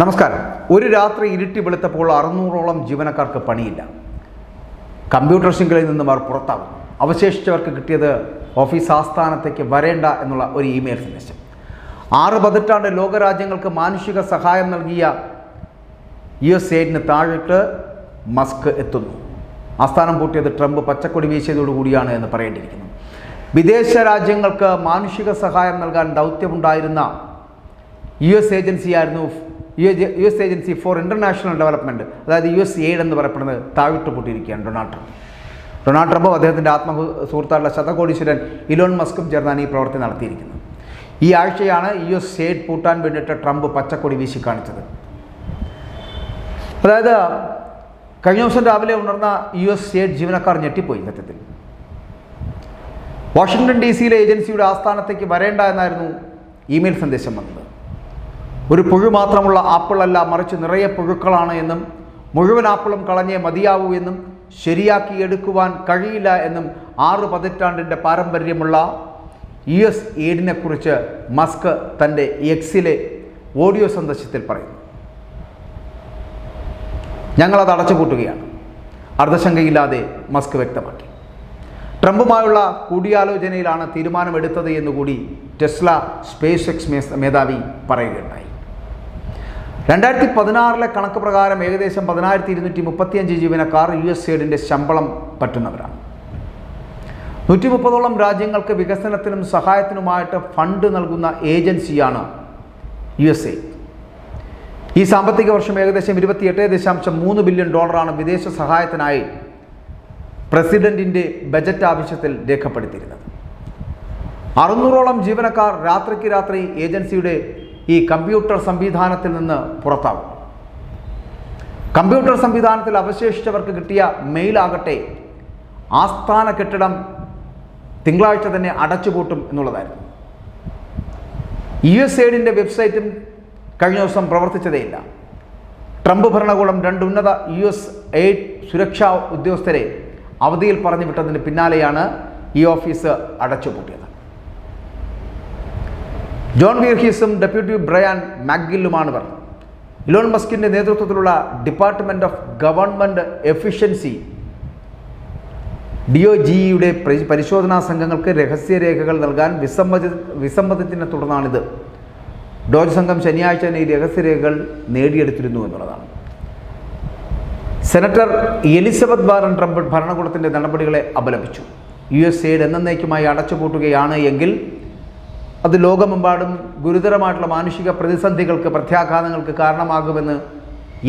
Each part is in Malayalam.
നമസ്കാരം. ഒരു രാത്രി ഇരുട്ടി വെളുത്തപ്പോൾ അറുന്നൂറോളം ജീവനക്കാർക്ക് പണിയില്ല. കമ്പ്യൂട്ടർ ശൃംഖലയിൽ നിന്നും അവർ പുറത്താവും അവശേഷിച്ചവർക്ക് കിട്ടിയത് ഓഫീസ് ആസ്ഥാനത്തേക്ക് വരേണ്ട എന്നുള്ള ഒരു ഇമെയിൽ സന്ദേശം. ആറ് പതിറ്റാണ്ട് ലോകരാജ്യങ്ങൾക്ക് മാനുഷിക സഹായം നൽകിയ യു എസ് എയ്ഡിന് താഴിട്ട് മസ്ക് എത്തുന്നു. ആസ്ഥാനം പൂട്ടിയത് ട്രംപ് പച്ചക്കൊടി വീശിയതോടുകൂടിയാണ് എന്ന് പറയേണ്ടിയിരിക്കുന്നു. വിദേശ രാജ്യങ്ങൾക്ക് മാനുഷിക സഹായം നൽകാൻ ദൗത്യമുണ്ടായിരുന്ന U S ഏജൻസിയായിരുന്നു U U S agency for international development അതായത് യു എസ് എയ്ഡ് എന്ന് പറയപ്പെടുന്നത് താഴ്ത്തു പൂട്ടിയിരിക്കുകയാണ് ഡൊണാൾഡ് ട്രംപ്. ഡൊണാൾഡ് ട്രംപും അദ്ദേഹത്തിന്റെ ആത്മ സുഹൃത്തായിട്ടുള്ള ശതകോടീശ്വരൻ ഇലോൺ മസ്കും ചേർന്നാണ് ഈ പ്രവൃത്തി നടത്തിയിരിക്കുന്നത്. ഈ ആഴ്ചയാണ് യു എസ് എയ്ഡ് പൂട്ടാൻ വേണ്ടിയിട്ട് ട്രംപ് പച്ചക്കൊടി വീശി കാണിച്ചത്. അതായത് കഴിഞ്ഞ ദിവസം രാവിലെ ഉണർന്ന യു എസ് എയ്ഡ് ജീവനക്കാർ ഞെട്ടിപ്പോയി സത്യത്തിൽ. വാഷിങ്ടൺ ഡി സിയിലെ ഏജൻസിയുടെ ആസ്ഥാനത്തേക്ക് വരേണ്ട എന്നായിരുന്നു ഇമെയിൽ സന്ദേശം വന്നത്. ഒരു പുഴു മാത്രമുള്ള ആപ്പിളല്ല മറിച്ച് നിറയെ പുഴുക്കളാണ് എന്നും മുഴുവൻ ആപ്പിളും കളഞ്ഞേ മതിയാവൂ എന്നും ശരിയാക്കി എടുക്കുവാൻ കഴിയില്ല എന്നും ആറ് പതിറ്റാണ്ടിന്റെ പാരമ്പര്യമുള്ള യു എസ് എയ്ഡിനെക്കുറിച്ച് മസ്ക് തന്റെ എക്സിലെ ഓഡിയോ സന്ദേശത്തിൽ പറയുന്നു. ഞങ്ങളത് അടച്ചുപൂട്ടുകയാണ്. അർദ്ധശങ്കയില്ലാതെ മസ്ക് വ്യക്തമാക്കി. ട്രംപുമായുള്ള കൂടിയാലോചനയിലാണ് തീരുമാനമെടുത്തത് എന്നുകൂടി ടെസ്ല സ്പേസ് എക്സ് മേധാവി പറയുകയുണ്ടായി. രണ്ടായിരത്തി പതിനാറിലെ കണക്ക് പ്രകാരം ഏകദേശം പതിനായിരത്തി ഇരുന്നൂറ്റി മുപ്പത്തിയഞ്ച് ജീവനക്കാർ യു എസ് എയ്ഡിന്റെ ശമ്പളം പറ്റുന്നവരാണ്. നൂറ്റി മുപ്പതോളം രാജ്യങ്ങൾക്ക് വികസനത്തിനും സഹായത്തിനുമായിട്ട് ഫണ്ട് നൽകുന്ന ഏജൻസിയാണ് യു എസ് എ. ഈ സാമ്പത്തിക വർഷം ഏകദേശം ഇരുപത്തിയെട്ട് ദശാംശം മൂന്ന് ബില്യൺ ഡോളറാണ് വിദേശ സഹായത്തിനായി പ്രസിഡന്റിന്റെ ബജറ്റ് ആവശ്യത്തിൽ രേഖപ്പെടുത്തിയിരുന്നത്. അറുന്നൂറോളം ജീവനക്കാർ രാത്രിക്ക് രാത്രി ഏജൻസിയുടെ ഈ കമ്പ്യൂട്ടർ സംവിധാനത്തിൽ നിന്ന് പുറത്താവും. കമ്പ്യൂട്ടർ സംവിധാനത്തിൽ അവശേഷിച്ചവർക്ക് കിട്ടിയ മെയിലാകട്ടെ ആസ്ഥാന കെട്ടിടം തിങ്കളാഴ്ച തന്നെ അടച്ചുപൂട്ടും എന്നുള്ളതായിരുന്നു. യു എസ് എയ്ഡിന്റെ വെബ്സൈറ്റും കഴിഞ്ഞ ദിവസം പ്രവർത്തിച്ചതേയില്ല ട്രംപ് ഭരണകൂടം രണ്ട് ഉന്നത യു എസ് എയ്ഡ് സുരക്ഷാ ഉദ്യോഗസ്ഥരെ അവധിയിൽ പറഞ്ഞു വിട്ടതിന് പിന്നാലെയാണ് ഈ ഓഫീസ് അടച്ചുപൂട്ടിയത്. ജോൺ വീർഹീസും ഡെപ്യൂട്ടി ബ്രയാൻ മാഗില്ലുമാണിവർ ഇലോൺ മസ്കിന്റെ നേതൃത്വത്തിലുള്ള department of government efficiency D O ജിയുടെ പരിശോധനാ സംഘങ്ങൾക്ക് രഹസ്യരേഖകൾ നൽകാൻ വിസമ്മതി വിസമ്മതത്തിനെ തുടർന്നാണിത്. ഡോജ് സംഘം ശനിയാഴ്ച തന്നെ ഈ രഹസ്യരേഖകൾ നേടിയെടുത്തിരുന്നു എന്നുള്ളതാണ്. സെനറ്റർ എലിസബത്ത് ബാറൻ ട്രംപ് ഭരണകൂടത്തിന്റെ നടപടികളെ അപലപിച്ചു. യു എസ് എയുടെ എന്നേക്കുമായി അടച്ചുപൂട്ടുകയാണ് എങ്കിൽ അത് ലോകമെമ്പാടും ഗുരുതരമായിട്ടുള്ള മാനുഷിക പ്രതിസന്ധികൾക്ക് പ്രത്യാഘാതങ്ങൾക്ക് കാരണമാകുമെന്ന്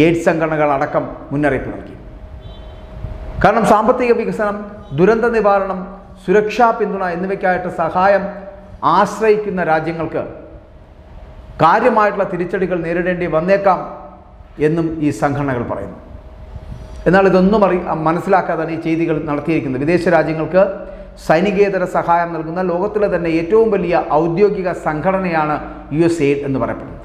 എയ്ഡ്സ് സംഘടനകൾ അടക്കം മുന്നറിയിപ്പ് നൽകി. കാരണം സാമ്പത്തിക വികസനം ദുരന്ത നിവാരണം സുരക്ഷാ പിന്തുണ എന്നിവയ്ക്കായിട്ട് സഹായം ആശ്രയിക്കുന്ന രാജ്യങ്ങൾക്ക് കാര്യമായിട്ടുള്ള തിരിച്ചടികൾ നേരിടേണ്ടി വന്നേക്കാം എന്നും ഈ സംഘടനകൾ പറയുന്നു. എന്നാൽ ഇതൊന്നും അറി മനസ്സിലാക്കാതാണ് ഈ ചെയ്തികൾ നടത്തിയിരിക്കുന്നത്. വിദേശ രാജ്യങ്ങൾക്ക് സൈനികേതര സഹായം നൽകുന്ന ലോകത്തിലെ തന്നെ ഏറ്റവും വലിയ ഔദ്യോഗിക സംഘടനയാണ് യു എസ് എയ്ഡ് എന്ന് പറയപ്പെടുന്നത്.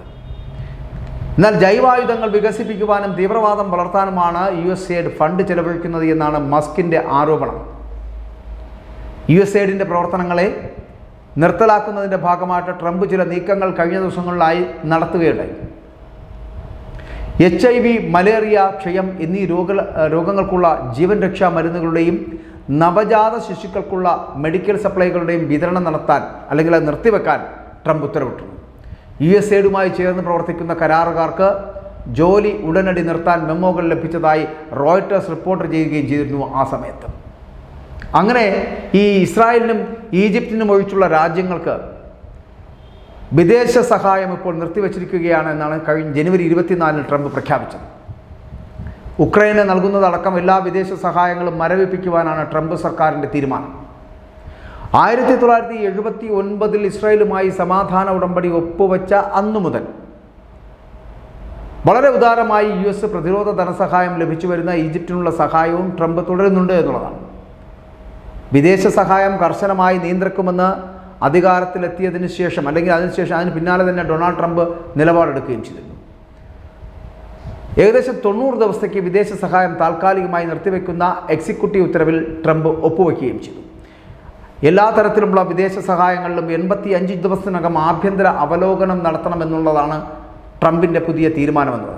എന്നാൽ ജൈവായുധങ്ങൾ വികസിപ്പിക്കുവാനും തീവ്രവാദം വളർത്താനുമാണ് യു എസ് എയ്ഡ് ഫണ്ട് ചെലവഴിക്കുന്നത് എന്നാണ് മസ്കിന്റെ ആരോപണം. യു എസ് എയ്ഡിന്റെ പ്രവർത്തനങ്ങളെ നിർത്തലാക്കുന്നതിന്റെ ഭാഗമായിട്ട് ട്രംപ് ചില നീക്കങ്ങൾ കഴിഞ്ഞ ദിവസങ്ങളിലായി നടത്തുകയുണ്ടായി. എച്ച് ഐ വി മലേറിയ ക്ഷയം എന്നീ രോഗ രോഗങ്ങൾക്കുള്ള ജീവൻ രക്ഷാ മരുന്നുകളുടെയും നവജാത ശിശുക്കൾക്കുള്ള മെഡിക്കൽ സപ്ലൈകളുടെയും വിതരണം നടത്താൻ അല്ലെങ്കിൽ അത് നിർത്തിവെക്കാൻ ട്രംപ് ഉത്തരവിട്ടു. യു എസ് എയ്ഡുമായി ചേർന്ന് പ്രവർത്തിക്കുന്ന കരാറുകാർക്ക് ജോലി ഉടനടി നിർത്താൻ മെമ്മോകൾ ലഭിച്ചതായി റോയിട്ടേഴ്സ് റിപ്പോർട്ട് ചെയ്യുകയും ചെയ്തിരുന്നു ആ സമയത്ത്. അങ്ങനെ ഈ ഇസ്രായേലിനും ഈജിപ്തിനും ഒഴിച്ചുള്ള രാജ്യങ്ങൾക്ക് വിദേശ സഹായം ഇപ്പോൾ നിർത്തിവച്ചിരിക്കുകയാണ് എന്നാണ് കഴിഞ്ഞ ജനുവരി ഇരുപത്തിനാലിന് ട്രംപ് പ്രഖ്യാപിച്ചത്. ഉക്രൈന് നൽകുന്നതടക്കം എല്ലാ വിദേശ സഹായങ്ങളും മരവിപ്പിക്കുവാനാണ് ട്രംപ് സർക്കാരിന്റെ തീരുമാനം. ആയിരത്തി തൊള്ളായിരത്തി എഴുപത്തി ഒൻപതിൽ ഇസ്രായേലുമായി സമാധാന ഉടമ്പടി ഒപ്പുവെച്ച അന്നു മുതൽ വളരെ ഉദാരമായി യു എസ് പ്രതിരോധ ധനസഹായം ലഭിച്ചു വരുന്ന ഈജിപ്റ്റിനുള്ള സഹായവും ട്രംപ് തുടരുന്നുണ്ട് എന്നുള്ളതാണ്. വിദേശ സഹായം കർശനമായി നിയന്ത്രിക്കുമെന്ന് അധികാരത്തിലെത്തിയതിനു ശേഷം അല്ലെങ്കിൽ അതിനുശേഷം അതിന് പിന്നാലെ തന്നെ ഡൊണാൾഡ് ട്രംപ് നിലപാടെടുക്കുകയും ചെയ്തിരുന്നു. ഏകദേശം തൊണ്ണൂറ് ദിവസത്തേക്ക് വിദേശ സഹായം താൽക്കാലികമായി നിർത്തിവെക്കുന്ന എക്സിക്യൂട്ടീവ് ഉത്തരവിൽ ട്രംപ് ഒപ്പുവെക്കുകയും ചെയ്തു. എല്ലാ തരത്തിലുമുള്ള വിദേശ സഹായങ്ങളിലും എൺപത്തി അഞ്ച് ദിവസത്തിനകം ആഭ്യന്തര അവലോകനം നടത്തണമെന്നുള്ളതാണ് ട്രംപിന്റെ പുതിയ തീരുമാനമെന്നത്.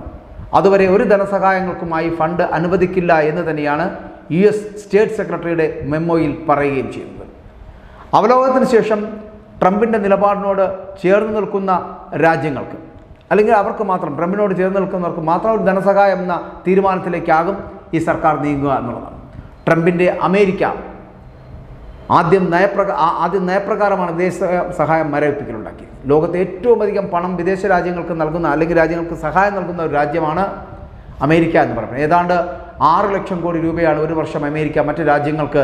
അതുവരെ ഒരു ധനസഹായങ്ങൾക്കുമായി ഫണ്ട് അനുവദിക്കില്ല എന്ന് തന്നെയാണ് യു എസ് സ്റ്റേറ്റ് സെക്രട്ടറിയുടെ മെമ്മോയിൽ പറയുകയും ചെയ്യുന്നത്. അവലോകനത്തിന് ശേഷം ട്രംപിന്റെ നിലപാടിനോട് ചേർന്ന് നിൽക്കുന്ന രാജ്യങ്ങൾക്ക് അല്ലെങ്കിൽ അവർക്ക് മാത്രം ട്രംപിനോട് ചേർന്ന് നിൽക്കുന്നവർക്ക് മാത്രം ഒരു ധനസഹായം എന്ന തീരുമാനത്തിലേക്കാകും ഈ സർക്കാർ നീങ്ങുക എന്നുള്ളതാണ്. ട്രംപിന്റെ അമേരിക്ക ആദ്യം നയപ്രക ആദ്യം നയപ്രകാരമാണ് വിദേശ സഹായം മരവിപ്പിക്കലുണ്ടാക്കിയത്. ലോകത്തെ ഏറ്റവും അധികം പണം വിദേശ രാജ്യങ്ങൾക്ക് നൽകുന്ന അല്ലെങ്കിൽ രാജ്യങ്ങൾക്ക് സഹായം നൽകുന്ന ഒരു രാജ്യമാണ് അമേരിക്ക എന്ന് പറയുന്നത്. ഏതാണ്ട് ആറ് ലക്ഷം കോടി രൂപയാണ് ഒരു വർഷം അമേരിക്ക മറ്റ് രാജ്യങ്ങൾക്ക്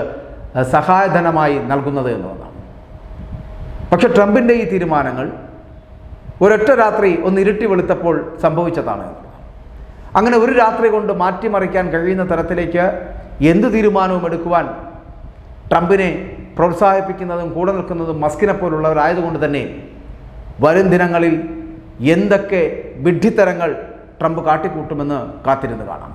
സഹായധനമായി നൽകുന്നത് എന്നുള്ളതാണ്. പക്ഷേ ട്രംപിന്റെ ഈ തീരുമാനങ്ങൾ ഒരൊറ്റ രാത്രി ഒന്ന് ഇരുട്ടി വെളുത്തപ്പോൾ സംഭവിച്ചതാണ്. അങ്ങനെ ഒരു രാത്രി കൊണ്ട് മാറ്റിമറിക്കാൻ കഴിയുന്ന തരത്തിലേക്ക് എന്ത് തീരുമാനവും എടുക്കുവാൻ ട്രംപിനെ പ്രോത്സാഹിപ്പിക്കുന്നതും കൂടെ നിൽക്കുന്നതും മസ്കിനെ പോലുള്ളവരായതുകൊണ്ട് തന്നെ വരും ദിനങ്ങളിൽ എന്തൊക്കെ വിഡ്ഢിത്തരങ്ങൾ ട്രംപ് കാട്ടിക്കൂട്ടുമെന്ന് കാത്തിരുന്ന് കാണാം.